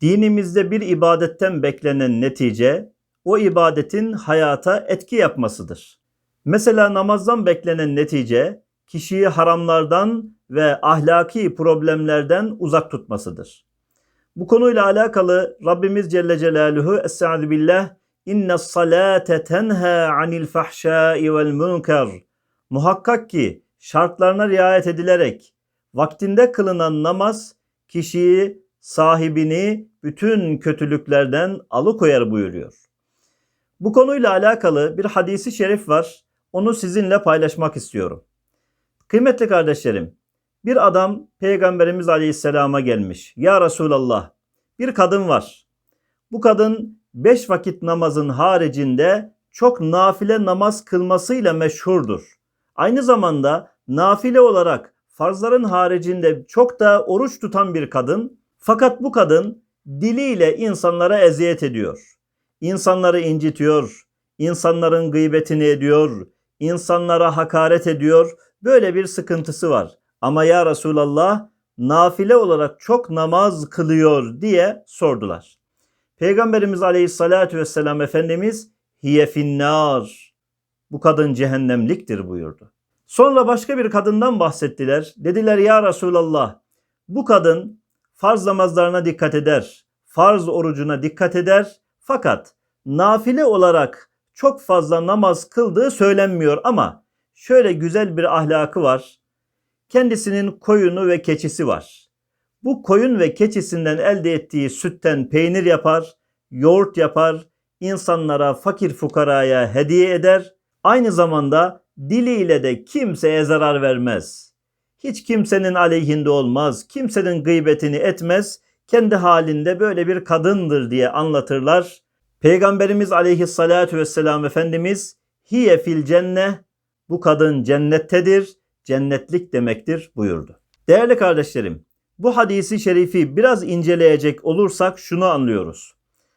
Dinimizde bir ibadetten beklenen netice o ibadetin hayata etki yapmasıdır. Mesela namazdan beklenen netice kişiyi haramlardan ve ahlaki problemlerden uzak tutmasıdır. Bu konuyla alakalı Rabbimiz Celle Celaluhu Estaizu billah İnne salate tenha anil fahşai vel münker Muhakkak ki şartlarına riayet edilerek vaktinde kılınan namaz kişiyi, sahibini bütün kötülüklerden alıkoyar buyuruyor. Bu konuyla alakalı bir hadisi şerif var. Onu sizinle paylaşmak istiyorum. Kıymetli kardeşlerim, bir adam Peygamberimiz Aleyhisselam'a gelmiş. Ya Resulallah, bir kadın var. Bu kadın beş vakit namazın haricinde çok nafile namaz kılmasıyla meşhurdur. Aynı zamanda nafile olarak farzların haricinde çok da oruç tutan bir kadın. Fakat bu kadın diliyle insanlara eziyet ediyor. İnsanları incitiyor, insanların gıybetini ediyor, insanlara hakaret ediyor. Böyle bir sıkıntısı var. Ama ya Resulallah nafile olarak çok namaz kılıyor diye sordular. Peygamberimiz Aleyhisselatü Vesselam Efendimiz hiye finnar. Bu kadın cehennemliktir buyurdu. Sonra başka bir kadından bahsettiler. Dediler ya Resulallah bu kadın farz namazlarına dikkat eder. Farz orucuna dikkat eder. Fakat nafile olarak çok fazla namaz kıldığı söylenmiyor ama şöyle güzel bir ahlakı var. Kendisinin koyunu ve keçisi var. Bu koyun ve keçisinden elde ettiği sütten peynir yapar, yoğurt yapar, insanlara, fakir fukaraya hediye eder. Aynı zamanda diliyle de kimseye zarar vermez. Hiç kimsenin aleyhinde olmaz, kimsenin gıybetini etmez, kendi halinde böyle bir kadındır diye anlatırlar. Peygamberimiz aleyhissalatu vesselam Efendimiz hiye fil cenne bu kadın cennettedir, cennetlik demektir buyurdu. Değerli kardeşlerim, bu hadisi şerifi biraz inceleyecek olursak şunu anlıyoruz.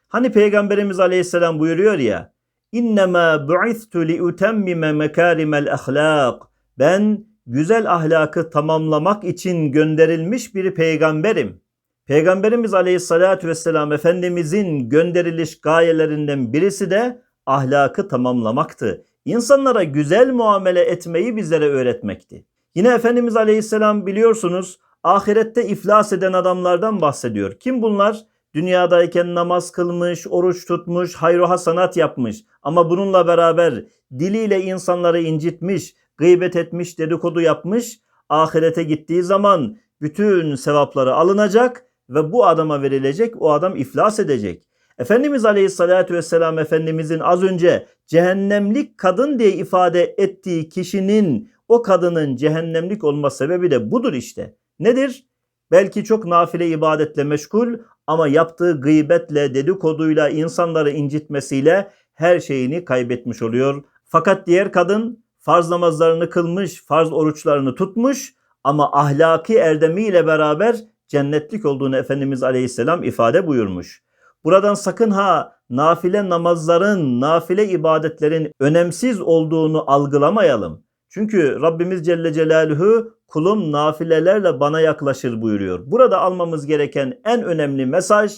Hani Peygamberimiz aleyhisselam buyuruyor ya, İnnemâ bu'ithtu li utemmime mekârimel ahlâk. Ben güzel ahlakı tamamlamak için gönderilmiş bir peygamberim. Peygamberimiz Aleyhisselatü Vesselam Efendimizin gönderiliş gayelerinden birisi de ahlakı tamamlamaktı. İnsanlara güzel muamele etmeyi bizlere öğretmekti. Yine Efendimiz Aleyhisselam biliyorsunuz ahirette iflas eden adamlardan bahsediyor. Kim bunlar? Dünyadayken namaz kılmış, oruç tutmuş, hayru hasanat yapmış. Ama bununla beraber diliyle insanları incitmiş, gıybet etmiş, dedikodu yapmış. Ahirete gittiği zaman bütün sevapları alınacak ve bu adama verilecek. O adam iflas edecek. Efendimiz Aleyhisselatü Vesselam Efendimizin az önce cehennemlik kadın diye ifade ettiği kişinin o kadının cehennemlik olma sebebi de budur işte. Nedir? Belki çok nafile ibadetle meşgul ama yaptığı gıybetle, dedikoduyla, insanları incitmesiyle her şeyini kaybetmiş oluyor. Fakat diğer kadın farz namazlarını kılmış, farz oruçlarını tutmuş ama ahlaki erdemiyle beraber cennetlik olduğunu Efendimiz Aleyhisselam ifade buyurmuş. Buradan sakın ha nafile namazların, nafile ibadetlerin önemsiz olduğunu algılamayalım. Çünkü Rabbimiz Celle Celaluhu kulum nafilelerle bana yaklaşır buyuruyor. Burada almamız gereken en önemli mesaj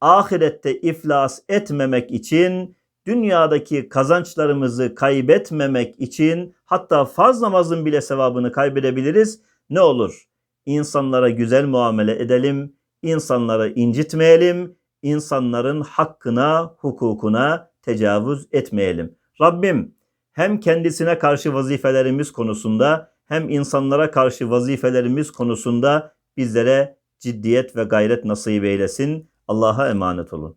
ahirette iflas etmemek için dünyadaki kazançlarımızı kaybetmemek için hatta farz namazın bile sevabını kaybedebiliriz. Ne olur? İnsanlara güzel muamele edelim, insanları incitmeyelim, insanların hakkına, hukukuna tecavüz etmeyelim. Rabbim hem kendisine karşı vazifelerimiz konusunda hem insanlara karşı vazifelerimiz konusunda bizlere ciddiyet ve gayret nasip eylesin. Allah'a emanet olun.